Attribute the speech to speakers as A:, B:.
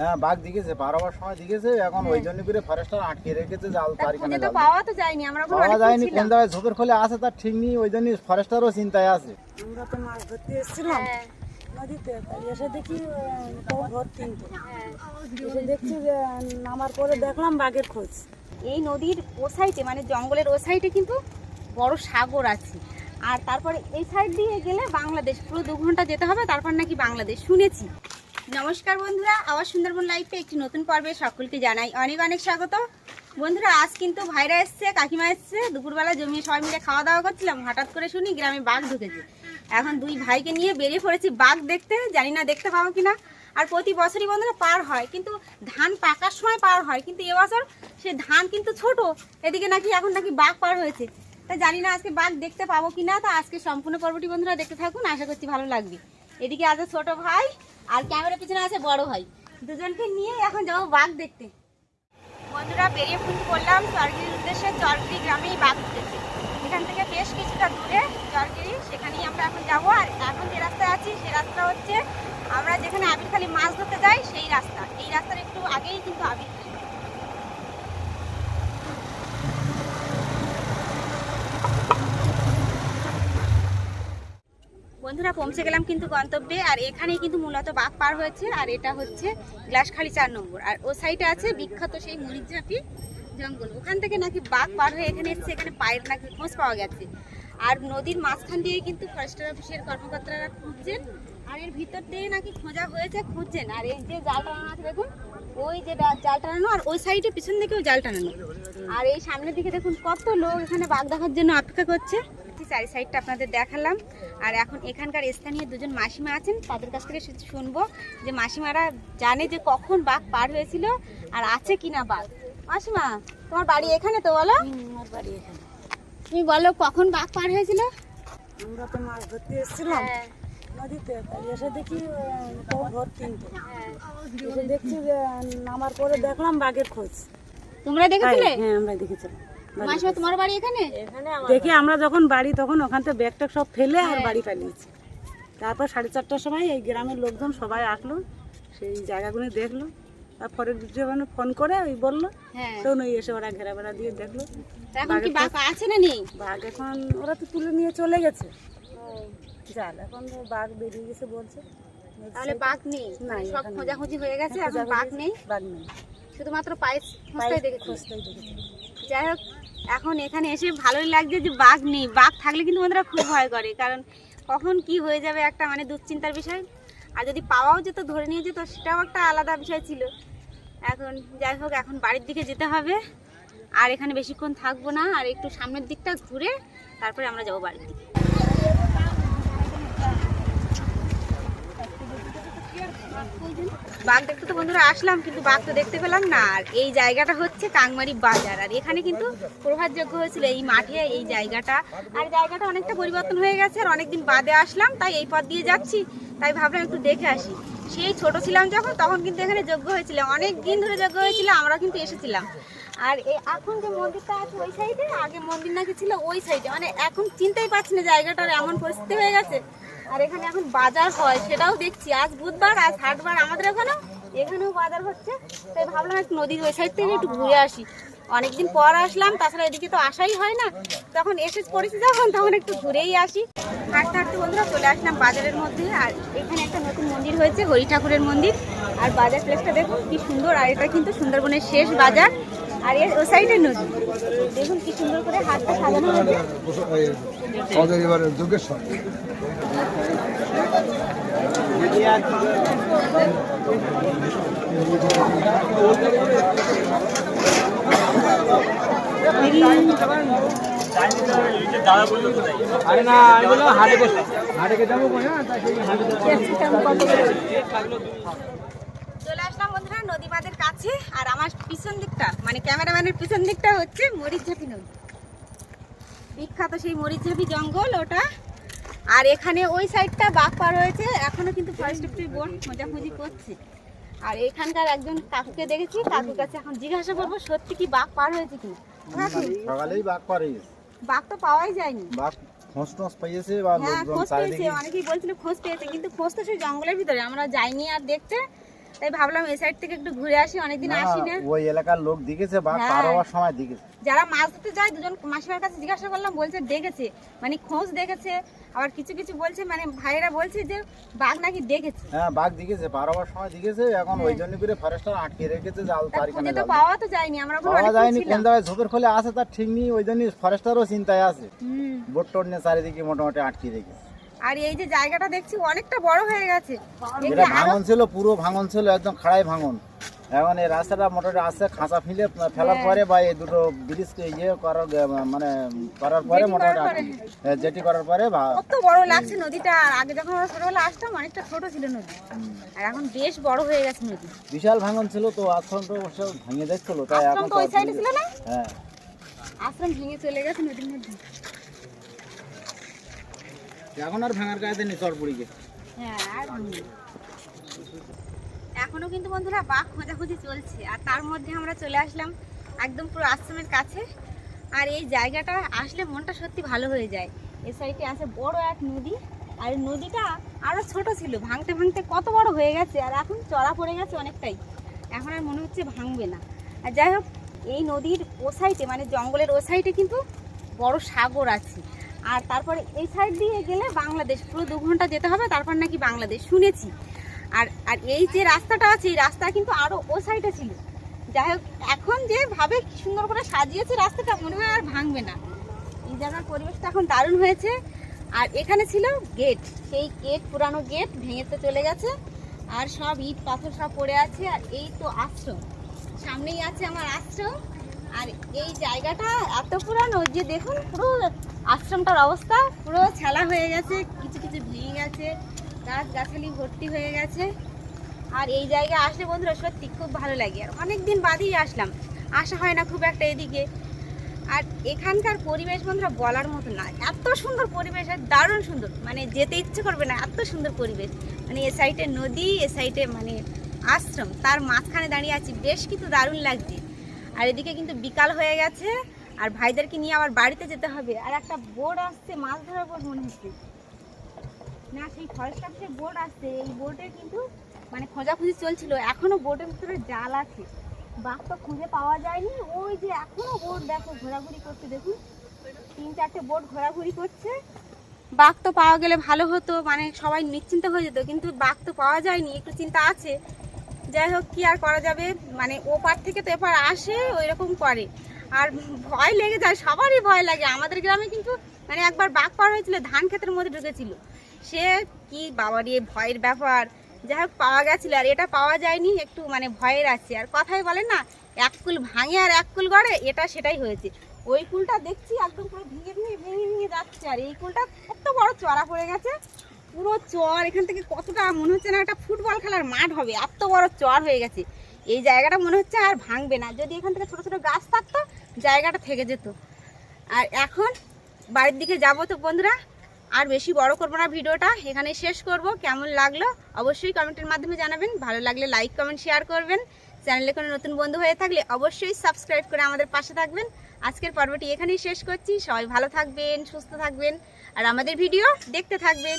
A: হ্যাঁ বাঘ সময় দিকেছে এখন ওই জন্য করে ফরেস্টার আটকে রেখেছে জাল
B: তা পাওয়া তো যায়নি আমরা ওখানে
A: পাওয়া
B: অনেক
A: যায়নি কোন জায়গায় ঝোপের খোলে আছে তার ঠিক নেই ওই জন্য ফরেস্টারও চিন্তায় আছে।
C: আমরা তো মাছ ধরতে এসেছিলাম
B: হ্যাঁ,
C: নদীতে এসে দেখি
B: হ্যাঁ।
C: এসে দেখছি যে নামার পরে দেখলাম বাঘের খোঁজ।
B: এই নদীর ও সাইডে মানে জঙ্গলের ও সাইডে কিন্তু বড় সাগর আছে। আর তারপরে এই সাইড দিয়ে গেলে বাংলাদেশ পুরো দু ঘণ্টা যেতে হবে তারপর নাকি বাংলাদেশ শুনেছি। নমস্কার বন্ধুরা আবার সুন্দরবন লাইফে একটি নতুন পর্বে সকলকে জানাই অনেক অনেক স্বাগত। বন্ধুরা, আজ কিন্তু ভাইরা এসছে, কাকিমা এসছে, দুপুরবেলা জমিয়ে সবাই মিলে খাওয়া দাওয়া করছিলাম, হঠাৎ করে শুনি গ্রামে বাঘ ঢুকেছে। এখন দুই ভাইকে নিয়ে বেরিয়ে পড়েছি বাঘ দেখতে, জানি না দেখতে পাবো কিনা। আর প্রতি বছরই বন্ধুরা পার হয়, কিন্তু ধান পাকার সময় পার হয়, কিন্তু এবছর সে ধান কিন্তু ছোট, এদিকে নাকি এখন নাকি বাঘ পার হয়েছে। তা জানি না আজকে বাঘ দেখতে পাবো কিনা, তা আজকে সম্পূর্ণ পর্বটি বন্ধুরা দেখতে থাকুন, আশা করছি ভালো লাগবে। এদিকে আছে ছোট ভাই আর ক্যামেরা পিছনে আছে বড় ভাই। দুজনকে নিয়ে এখন যাব বাঘ দেখতে। বন্ধুরা, বেরিয়ে ফোন করলাম চরগিরির উদ্দেশ্যে। চরগিরি গ্রামেই বাঘ উঠেছে। এখান থেকে বেশ কিছুটা দূরে চরগিরি, সেখানেই আমরা এখন যাব। আর এখন যে রাস্তায় আছি, সে রাস্তা হচ্ছে আমরা যেখানে আবির খালি মাছ ধরতে যাই, সেই রাস্তা। এই রাস্তার একটু আগেই কিন্তু আবিরখালি বন্ধুরা, পৌঁছে গেলাম কিন্তু গন্তব্যে। আর এখানেই কিন্তু মূলত বাঘ পার হয়েছে, আর এটা হচ্ছে গ্লাসখালি চার নম্বর। আর ও সাইডে আছে বিখ্যাত সেই মরিচঝাপি জঙ্গল। ওখান থেকে নাকি বাঘ পার হয়ে এখানে এসছে, এখানে পায়ের নাকি খোঁজ পাওয়া গেছে। আর নদীর মাঝখান দিয়ে কিন্তু ফরেস্টার অফিসের কর্মকর্তারা খুঁজছেন, আর এর ভিতর দিয়ে নাকি খোঁজা হয়েছে, খুঁজছেন। আর এই যে জাল টানানো আছে, দেখুন, ওই যে জাল টানানো, আর ওই সাইডে পিছন দিকেও জাল টানানো। আর এই সামনের দিকে দেখুন, কত লোক এখানে বাঘ দেখার জন্য অপেক্ষা করছে। চারি সাইডটা আপনাদের দেখালাম। আর এখন এখানকার স্থানীয় দুজন মাসিমা আছেন তাদের কাছ থেকে শুনব যে মাসিমারা জানে যে কখন বাঘ পার হয়েছিল আর আছে কিনা বাঘ। মাসিমা তোমার বাড়ি এখানে তো বলো?
C: আমার বাড়ি এখানে।
B: তুমি বলো কখন বাঘ পার হয়েছিল?
C: আমরা তো মাছ ধরতে এসেছিলাম
B: হ্যাঁ,
C: নদীতে এসে দেখি ভোর তিনটে।
B: হ্যাঁ।
C: এসে দেখছি যে নামার পরে দেখলাম বাঘের খোঁজ।
B: তোমরা দেখেছিলে?
C: হ্যাঁ আমরা দেখেছিলাম।
B: মাসিমা তোমার বাড়ি এখানে?
C: দেখে আমরা যখন বাড়ি তখন ওখান থেকে ব্যাগ ট্যাগ সব ফেলে আর
B: হ্যাঁ।
C: বাড়ি পালিয়েছি। তারপর সাড়ে চারটার সময় এই গ্রামের লোকজন সবাই আসলো সেই জায়গাগুলো দেখল। তারপরে যখন ফোন করে ওই বলল
B: হ্যাঁ।
C: তখন ওই এসে ওরা ঘেরা বেড়া দিয়ে দেখল।
B: এখন কি বাঘ আছে না নেই?
C: বাঘ এখন ওরা তো তুলে নিয়ে চলে গেছে। জাল এখন বাঘ বেরিয়ে গেছে বলছে।
B: তাহলে বাঘ নেই।
C: না,
B: সব খোঁজাখুঁজি হয়ে গেছে এখন বাঘ নেই?
C: বাঘ নেই।
B: শুধুমাত্র পায়ের খোঁজটাই দেখেছি।
C: খোঁজটাই দেখেছি।
B: যাই হোক, এখন এখানে এসে ভালোই লাগছে যে বাঘ নেই। বাঘ থাকলে কিন্তু ওনারা খুব ভয় করে, কারণ কখন কি হয়ে যাবে একটা মানে দুশ্চিন্তার বিষয়। আর যদি পাওয়াও যেত, ধরে নিয়ে যেত, সেটাও একটা আলাদা বিষয় ছিল। এখন যাই হোক, এখন বাড়ির দিকে যেতে হবে। আর এখানে বেশিক্ষণ থাকব না, আর একটু সামনের দিকটা ঘুরে তারপরে আমরা যাব বাড়ির দিকে। বাঘ দেখতে তো বন্ধুরা আসলাম, কিন্তু বাঘ তো দেখতে পেলাম না। আর এই জায়গাটা হচ্ছে কাংমারি বাজার। আর এখানে কিন্তু প্রভাতযোগ্য হয়েছিল এই মাঠে এই জায়গাটা। আর জায়গাটা অনেকটা পরিবর্তন হয়ে গেছে, আর অনেকদিন বাদে আসলাম, তাই এই পথ দিয়ে যাচ্ছি, তাই ভাবলাম একটু দেখে আসি। সেই ছোট ছিলাম যখন, তখন কিন্তু এখানে যোগ্য হয়েছিল। অনেক দিন ধরে যোগ্য হয়েছিল আমরা কিন্তু এসেছিলাম। আর এখন যে মন্দিরটা আছে ওই সাইডে, আগে মন্দির নাকি ছিল ওই সাইডে। মানে এখন চিনতেই পারছি না জায়গাটার এমন পরিস্থিতি হয়ে গেছে। আর এখানে এখন বাজার হয়, সেটাও দেখছি। আজ বুধবার, আজ হাটবার আমাদের এখানেও এখানেও বাজার হচ্ছে। তাই ভাবলাম একটু নদীর ওই সাইড থেকে একটু ঘুরে আসি। অনেকদিন পর আসলাম, তাছাড়া এদিকে তো আসাই হয় না। তখন এসে পড়েছি যখন, তখন একটু ঘুরেই আসি। হাঁটতে হাঁটতে বন্ধুরা চলে আসলাম বাজারের মধ্যে। আর এখানে একটা নতুন মন্দির হয়েছে হরি ঠাকুরের মন্দির। আর বাজার প্লেসটা দেখুন, কি সুন্দর। আর এটা কিন্তু সুন্দরবনের শেষ বাজার। আর এর ও সাইডে নদী। দেখুন কি সুন্দর করে হাটটা সাজানো হয়েছে।
D: আমাদের এবার যোগেশ্বর।
A: আরে না আমি বললাম হাটে হাটে যাব না তাই হাটে
B: চলে আসলাম বন্ধুরা নদী বাঁধের কাছে আর আমার পিছন দিকটা মানে ক্যামেরাম্যানের পিছন দিকটা হচ্ছে মরিচঝাপি নদী। বিখ্যাত সেই মরিচঝাপি জঙ্গল ওটা। আর এখানে ওই সাইডটা বাঘ পার হয়েছে এখনও কিন্তু ফরেস্ট অফিসের বোন খোঁজাখুঁজি করছে। আর এখানকার একজন কাকুকে দেখেছি কাকুর কাছে এখন জিজ্ঞাসা করব সত্যি কি বাঘ পার হয়েছে কি
A: সকালেই বাঘ পারে
B: বাঘ তো পাওয়াই যায়নি।
A: বাঘ খোঁজ টোঁজ পাইয়েছে বা
B: হ্যাঁ পেয়েছে অনেকেই বলছিল খোঁজ পেয়েছে কিন্তু খোঁজ তো সেই জঙ্গলের ভিতরে আমরা যাইনি আর দেখতে। তাই ভাবলাম এই সাইড থেকে একটু ঘুরে আসি অনেকদিন আসি না।
A: ওই এলাকার লোক দিকেছে বাঘ
B: হ্যাঁ।
A: পার হওয়ার সময় দিকেছে
B: যারা মাছ ধরতে যায় দুজন মাসিমার কাছে জিজ্ঞাসা করলাম বলছে দেখেছে মানে খোঁজ দেখেছে আবার কিছু কিছু বলছে মানে ভাইয়েরা বলছে যে বাঘ নাকি দেখেছে।
A: হ্যাঁ বাঘ দিকেছে পার হওয়ার সময় দিকেছে এখন ওই জন্য করে ফরেস্টার আটকে রেখেছে জাল
B: তা পাওয়া তো যায়নি আমরা
A: পাওয়া যায়নি কোন জায়গায় ঝোপের খোলে আছে তার ঠিক নেই ওই জন্য ফরেস্টারও চিন্তায় আছে।
B: হুম।
A: বোট টোট নিয়ে চারিদিকে মোটামুটি আটকে রেখেছে।
B: আর এই যে জায়গাটা দেখছি অনেকটা বড় হয়ে গেছে।
A: এটা ভাঙন ছিল পুরো ভাঙন ছিল একদম খাড়াই ভাঙন। এখন এই রাস্তাটা মোটামুটি আসছে খাঁচা ফিলে ফেলার
B: হ্যাঁ।
A: পরে বা এই দুটো ব্রিজকে ইয়ে করার মানে করার পরে
B: জেটি
A: মোটামুটি আটকে হ্যাঁ, জেটি করার পরে
B: কত বড় লাগছে নদীটা আর আগে যখন আমরা ছোটবেলা আসতাম অনেকটা ছোট ছিল নদী। আর এখন বেশ বড় হয়ে গেছে নদী।
A: বিশাল ভাঙন ছিল তো আশ্রম তো অবশ্য ভেঙে দেখছিল তাই এখন
B: তো ওই সাইডে ছিল না?
A: হ্যাঁ।
B: আশ্রম ভেঙে চলে গেছে নদীর মধ্যে।
A: এখন আর ভাঙার নেই
B: হ্যাঁ এখনও কিন্তু বন্ধুরা বাঘ খোঁজাখুঁজি চলছে, আর তার মধ্যে আমরা চলে আসলাম একদম পুরো আশ্রমের কাছে। আর এই জায়গাটা আসলে মনটা সত্যি ভালো হয়ে যায়। এই সাইডে আছে বড় এক নদী, আর নদীটা আরও ছোট ছিল, ভাঙতে ভাঙতে কত বড় হয়ে গেছে, আর এখন চড়া পড়ে গেছে অনেকটাই। এখন আর মনে হচ্ছে ভাঙবে না। আর যাই হোক, এই নদীর ও সাইডে মানে জঙ্গলের ও সাইডে কিন্তু বড় সাগর আছে। আর তারপরে এই সাইড দিয়ে গেলে বাংলাদেশ, পুরো দু ঘণ্টা যেতে হবে, তারপর নাকি বাংলাদেশ, শুনেছি। আর আর এই যে রাস্তাটা আছে, এই রাস্তা কিন্তু আরও ও সাইডে ছিল। যাই হোক, এখন যে ভাবে সুন্দর করে সাজিয়েছে রাস্তাটা, মনে হয় আর ভাঙবে না। এই জায়গার পরিবেশটা এখন দারুণ হয়েছে। আর এখানে ছিল গেট সেই গেট পুরানো গেট ভেঙে তো চলে গেছে। আর সব ইট পাথর সব পড়ে আছে, আর এই তো আশ্রম। সামনেই আছে আমার আশ্রম। আর এই জায়গাটা এত পুরানো যে দেখুন, পুরো আশ্রমটার অবস্থা পুরো ছেলা হয়ে গেছে, কিছু কিছু ভেঙে গেছে গাছ গাছালি ভর্তি হয়ে গেছে। আর এই জায়গায় আসলে বন্ধুরা সত্যি খুব ভালো লাগে। আর অনেক দিন বাদেই আসলাম। আসা হয় না খুব একটা এদিকে। আর এখানকার পরিবেশ বন্ধুরা বলার মতো না। এত সুন্দর পরিবেশ আর দারুণ সুন্দর। মানে যেতে ইচ্ছে করবে না, এত সুন্দর পরিবেশ। মানে এ সাইডে নদী, এ সাইডে মানে আশ্রম। তার মাঝখানে দাঁড়িয়ে আছি। বেশ কিন্তু দারুণ লাগছে। আর এদিকে কিন্তু বিকাল হয়ে গেছে। আর ভাইদেরকে নিয়ে আবার বাড়িতে যেতে হবে। আর একটা বোর্ড আসছে, মাছ ধরার বোর্ড মনে হচ্ছে। না, সেই ফরেস্ট অফিসের বোর্ড আসছে। এই বোর্ডে কিন্তু মানে খোঁজাখুঁজি চলছিল। এখনও বোর্ডের ভিতরে জাল আছে। বাঘ তো খুঁজে পাওয়া যায়নি। ওই যে এখনও বোর্ড দেখো, ঘোরাঘুরি করছে। দেখুন, তিন, চারটে বোর্ড ঘোরাঘুরি করছে। বাঘ তো পাওয়া গেলে ভালো হতো মানে সবাই নিশ্চিন্ত হয়ে যেত, কিন্তু বাঘ তো পাওয়া যায়নি। একটু চিন্তা আছে। যাই হোক, কি আর করা যাবে? মানে ও পার থেকে তো এপার আসে ওই রকম করে। আর ভয় লেগে যায়, সবারই ভয় লাগে। আমাদের গ্রামে কিন্তু মানে একবার বাঘ পার হয়েছিল, ধান ক্ষেতের মধ্যে ঢুকেছিল। সে কি বাবার এ ভয়ের ব্যাপার। যাই হোক, পাওয়া গেছিল, আর এটা পাওয়া যায়নি, একটু মানে ভয়ের আছে। আর কথাই বলে না, এক কুল ভাঙে আর এক কুল গড়ে, এটা সেটাই হয়েছে। ওই কুলটা দেখছি, একদম পুরো ভেঙে ভেঙে ভেঙে ভেঙে যাচ্ছে। আর এই কুলটা কত বড় চড়া পড়ে গেছে। পুরো চর, এখান থেকে কতটা মনে হচ্ছে না, একটা ফুটবল খেলার মাঠ হবে। এত বড় চর হয়ে গেছে। এই জায়গাটা মনে হচ্ছে আর ভাঙবে না। যদি এখান থেকে ছোট ছোট গাছ থাকতো, জায়গাটা থেকে যেত। আর এখন বাড়ির দিকে যাব তো বন্ধুরা। আর বেশি বড় করব না ভিডিওটা এখানে শেষ করব। কেমন লাগল অবশ্যই কমেন্টের মাধ্যমে জানাবেন। ভালো লাগলে লাইক কমেন্ট শেয়ার করবেন। চ্যানেলে কোনো নতুন বন্ধু হয়ে থাকলে অবশ্যই সাবস্ক্রাইব করে আমাদের পাশে থাকবেন। আজকের পর্বটি এখানেই শেষ করছি। সবাই ভালো থাকবেন, সুস্থ থাকবেন। আর আমাদের ভিডিও দেখতে থাকবেন।